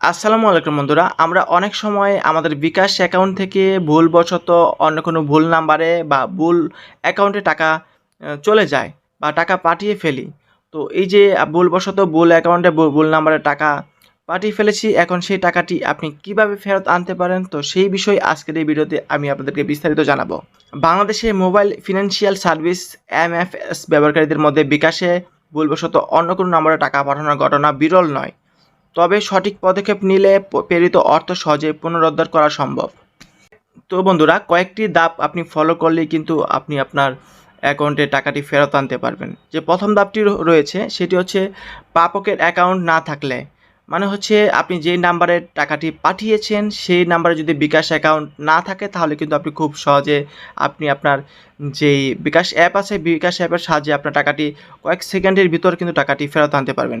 আসসালামু আলাইকুম বন্ধুরা। আমরা অনেক সময় আমাদের বিকাশ অ্যাকাউন্ট থেকে ভুলবশত অন্য কোনো ভুল নাম্বারে বা ভুল অ্যাকাউন্টে টাকা চলে যায় বা টাকা পাঠিয়ে ফেলি। তো এই যে ভুলবশত ভুল অ্যাকাউন্টে ভুল নাম্বারে টাকা পাঠিয়ে ফেলেছি, এখন সেই টাকাটি আপনি কীভাবে ফেরত আনতে পারেন? তো সেই বিষয়ে আজকের এই ভিডিওতে আমি আপনাদেরকে বিস্তারিত জানাব। বাংলাদেশে mobile financial service M F S ব্যবহারকারীদের মধ্যে বিকাশে ভুলবশত অন্য কোনো নম্বরে টাকা পাঠানোর ঘটনা বিরল নয়। তবে সঠিক পদক্ষেপ নিলে প্রেরিত অর্থ সহজে পুনরুদ্ধার করা সম্ভব। তো বন্ধুরা, কয়েকটি ধাপ আপনি ফলো করলেই কিন্তু আপনি আপনার অ্যাকাউন্টে টাকাটি ফেরত আনতে পারবেন। যে প্রথম ধাপটি রয়েছে, সেটি হচ্ছে পাপকের অ্যাকাউন্ট না থাকলে মানে হচ্ছে আপনি যেই নাম্বারে টাকাটি পাঠিয়েছেন, সেই নাম্বারে যদি বিকাশ অ্যাকাউন্ট না থাকে, তাহলে কিন্তু আপনি খুব সহজে আপনি আপনার যেই বিকাশ অ্যাপ আছে, বিকাশ অ্যাপের সাহায্যে আপনার টাকাটি কয়েক সেকেন্ডের ভিতর কিন্তু টাকাটি ফেরত আনতে পারবেন।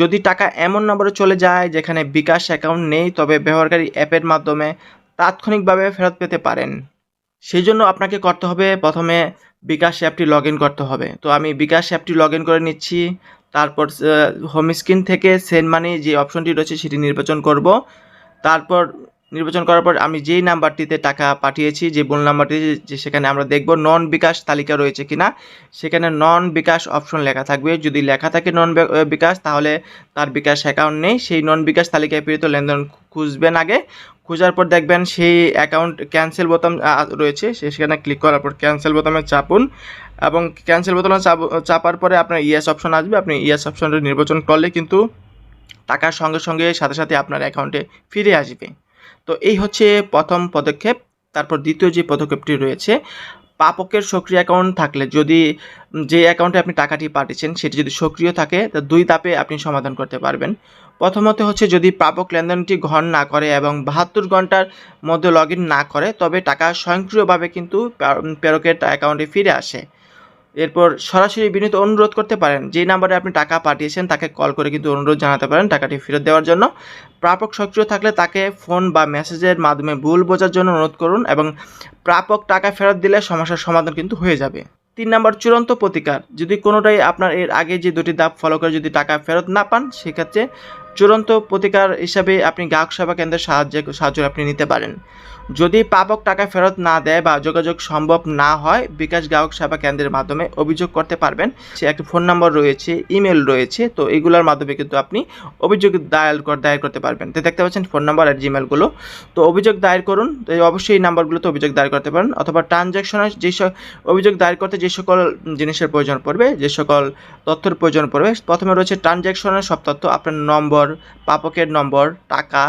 যদি টাকা এমন নম্বরে চলে যায়, যেখানে বিকাশ অ্যাকাউন্ট নেই, তবে ব্যবহারকারী অ্যাপের মাধ্যমে তাৎক্ষণিকভাবে ফেরত পেতে পারেন। সেই জন্য আপনাকে করতে হবে প্রথমে বিকাশ অ্যাপটি লগ করতে হবে। তো আমি বিকাশ অ্যাপটি লগ করে নিচ্ছি। তারপর হোম স্ক্রিন থেকে সেন্ড মানি যে অপশনটি রয়েছে সেটি নির্বাচন করব। তারপর, নির্বাচন করার পর আমি যেই নাম্বারটিতে টাকা পাঠিয়েছি, যে ভুল নাম্বারটি যে সেখানে আমরা দেখব নন বিকাশ তালিকা রয়েছে কিনা, সেখানে নন বিকাশ অপশন লেখা থাকবে। যদি লেখা থাকে নন বিকাশ, তাহলে তার বিকাশ অ্যাকাউন্ট নেই। সেই নন বিকাশ তালিকায় প্রেরিত লেনদেন খুঁজবেন আগে। খোঁজার পর দেখবেন সেই অ্যাকাউন্ট ক্যান্সেল বোতাম রয়েছে। সেখানে ক্লিক করার পর ক্যান্সেল বোতামে চাপুন এবং ক্যান্সেল বোতামে চাপ- চাপার পরে আপনার ইয়েস অপশন আসবে। আপনি ইয়াস অপশনটা নির্বাচন করলে কিন্তু টাকার সঙ্গে সঙ্গে সাথে সাথে আপনার অ্যাকাউন্টে ফিরে আসবে। তো এই হচ্ছে প্রথম পদক্ষেপ। তারপর দ্বিতীয় যে পদক্ষেপটি রয়েছে প্রাপকের সক্রিয় অ্যাকাউন্ট থাকলে, যদি যে অ্যাকাউন্টে আপনি টাকাটি পাঠিয়েছেন, সেটি যদি সক্রিয় থাকে, তা দুই ধাপে আপনি সমাধান করতে পারবেন। প্রথমত হচ্ছে, যদি প্রাপক লেনদেনটি গ্রহণ না করে এবং বাহাত্তর ঘণ্টার মধ্যে লগ না করে, তবে টাকা স্বয়ংক্রিয়ভাবে কিন্তু প্রা- প্রেরকের অ্যাকাউন্টে ফিরে আসে। এরপর সরাসরি বিনীত অনুরোধ করতে পারেন, যে নাম্বারে আপনি টাকা পাঠিয়েছেন তাকে কল করে কিন্তু অনুরোধ জানাতে পারেন টাকাটি ফেরত দেওয়ার জন্য। প্রাপক সক্রিয় থাকলে তাকে ফোন বা মেসেজের মাধ্যমে ভুল বোঝার জন্য অনুরোধ করুন এবং প্রাপক টাকা ফেরত দিলে সমস্যার সমাধান কিন্তু হয়ে যাবে। তিন নম্বর, চূড়ান্ত প্রতিকার। যদি কোনোটাই আপনার এর আগে যে দুটি ধাপ ফলো করে যদি টাকা ফেরত না পান, সেক্ষেত্রে চূড়ান্ত প্রতিকার হিসাবে আপনি গ্রাহক সেবা কেন্দ্রের সাহায্যে সাহায্য আপনি নিতে পারেন। যদি প্রাপক টাকা ফেরত না দেয় বা যোগাযোগ সম্ভব না হয়, বিকাশ গ্রাহক সেবা কেন্দ্রের মাধ্যমে অভিযোগ করতে পারবেন। সে একটা ফোন নাম্বার রয়েছে, ইমেল রয়েছে, তো এগুলোর মাধ্যমে কিন্তু আপনি অভিযোগ দায়ের কর, দায়ের করতে পারবেন। তো দেখতে পাচ্ছেন ফোন নাম্বার আর জিমেলগুলো তো অভিযোগ দায়ের করুন, তো অবশ্যই এই নাম্বারগুলোতে অভিযোগ দায়ের করতে পারেন, অথবা ট্রানজ্যাকশনের যে অভিযোগ দায়ের করতে যে সকল জিনিসের প্রয়োজন পড়বে, যে সকল তথ্যের প্রয়োজন পড়বে, প্রথমে রয়েছে ট্রানজ্যাকশনের সব তথ্য, আপনার নম্বর প্রাপকের নম্বর, টাকা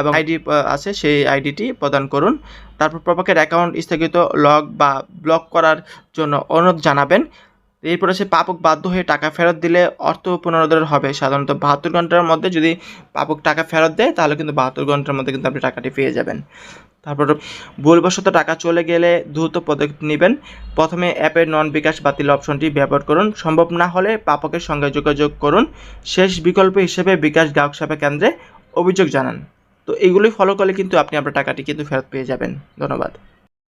এবং আইডি আছে, সেই আইডিটি প্রদান করুন। তারপর প্রাপকের অ্যাকাউন্ট স্থগিত লগ বা ব্লক করার জন্য অনুরোধ জানাবেন। এরপরে সে প্রাপক বাধ্য হয়ে টাকা ফেরত দিলে অর্থ পুনরুদ্ধার হবে। সাধারণত বাহাত্তর ঘণ্টার মধ্যে যদি প্রাপক টাকা ফেরত দেয়, তাহলে কিন্তু বাহাত্তর ঘণ্টার মধ্যে কিন্তু আপনি টাকাটি পেয়ে যাবেন। তারপর ভুলবশত টাকা চলে গেলে দ্রুত পদক্ষেপ নেবেন। প্রথমে অ্যাপের নন বিকাশ বাতিল অপশনটি ব্যবহার করুন। সম্ভব না হলে পাপকের সঙ্গে যোগাযোগ করুন। শেষ বিকল্প হিসেবে বিকাশ গ্রাহক সেবা কেন্দ্রে অভিযোগ জানান। তো এইগুলোই ফলো করলে কিন্তু আপনি আপনার টাকাটি কিন্তু ফেরত পেয়ে যাবেন। ধন্যবাদ।